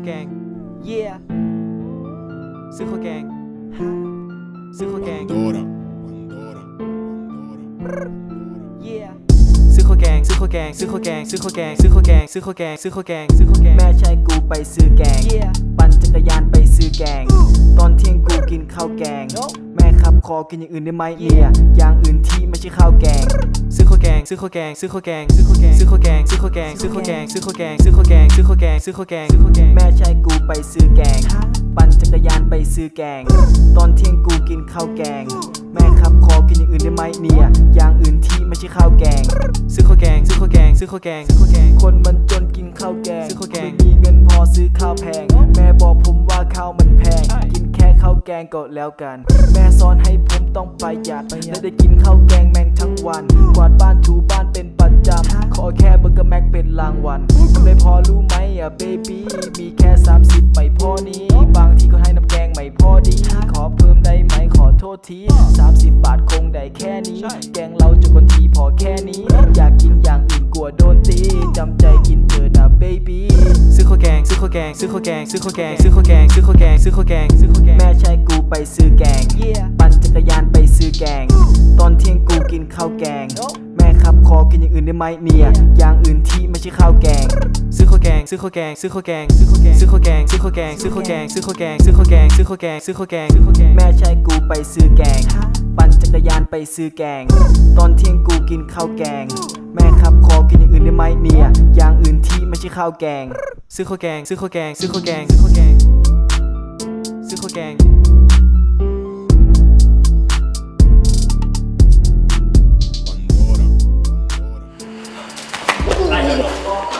ข้าวแกง yeah ซื้อข้าวแกงซื้อข้าวแกง Pandora, Pandora, Pandora. yeah ซื้อข้าวแกง ซื้อข้าวแกง ซื้อข้าวแกง ซื้อข้าวแกง ซื้อข้าวแกง ซื้อข้าวแกง ซื้อข้าวแกง ซื้อข้าวแกง แม่ใช้กูไปซื้อแกงปั่นจักรยานไปซื้อแกง ตอนเที่ยงกูกินข้าวแกงแม่ ขับคอกินอย่างอื่นได้ไหมเนี่ยอย่างอื่นที่ไม่ใช่ข้าวแกง ซื้อข้าวแกง ซื้อข้าวแกง ซื้อข้าวแกง ซื้อข้าวแกง ซื้อข้าวแกง ซื้อข้าวแกง ซื้อข้าวแกง ซื้อข้าวแกง ซื้อข้าวแกง ซื้อข้าวแกง ซื้อข้าวแกงซื้อข้าวแกงแม่ใช้กูไปซื้อแกง ปั่นจักรยานไปซื้อแกง ตอนเที่ยงกูกินข้าวแกง แม่ขับคอกินอย่างอื่นได้ไหมเนี่ยอย่างอื่นที่ไม่ใช่ข้าวแกง ซื้อข้าวแกง ซื้อข้าวแกง ซื้อข้าวแกง ซื้อข้าวแกง คนมันจนกินข้าวแกง ซื้อข้าวแกงไม่มีเงินพอซื้อข้าวแพง แม่บอกผมว่าข้าวมันแพงกิน แกงก็แล้วกัน แม่สอนให้ผมต้องประหยัดและได้กินข้าวแกงแม่งทั้งวัน กวาดบ้านถูบ้านเป็นประจำขอแค่เบอร์เกอร์แม็กเป็นรางวัลทำได้พอรู้ไหมอะเบบี้มีแค่ 30 ไม่พอนี้ บางทีก็ให้น้ำแกงไม่พอดี ขอเพิ่มได้ไหมขอโทษที 30 บาทคงได้แค่นี้ แกงเราจุคนทีพอแค่นี้ อยากกินอย่างอื่นกลัวโดนตีจำใจกินเถอะนะเบบี้ ซื้อข้าวแกงซื้อข้าวแกง ซื้อข้าวแกง ซื้อข้าวแกง ซื้อข้าวแกง ซื้อข้าวแกง ซื้อข้าวแกง ซื้อข้าวแกง แม่ใช้กูไปซื้อแกง ปั่นจักรยานไปซื้อแกง ตอนเที่ยงกูกินข้าวแกง แม่ขับคอกินอย่างอื่นได้ไหมเนี่ย อย่างอื่นที่ไม่ใช่ข้าวแกงซื้อข้าวแกง ซื้อข้าวแกง ซื้อข้าวแกง ซื้อข้าวแกง ซื้อข้าวแกง ซื้อข้าวแกง ซื้อข้าวแกง ซื้อข้าวแกง ซื้อข้าวแกง ซื้อข้าวแกง ซื้อข้าวแกง ซื้อข้าวแกง แม่ใช้กูไปซื้อแกง ปั่นจักรยานไปซื้อแกง ตอนเที่ยงกูกินข้าวแกง แม่ขับคอกินอย่างอื่นได้ไหมเนี่ยอย่าง อื่นที่ไม่ใช่ข้าวแกง ซื้อข้าวแกง ซื้อข้าวแกง ซื้อข้าวแกง ซื้อข้าวแกง ซื้อข้าวแกง Pandora, Pandora.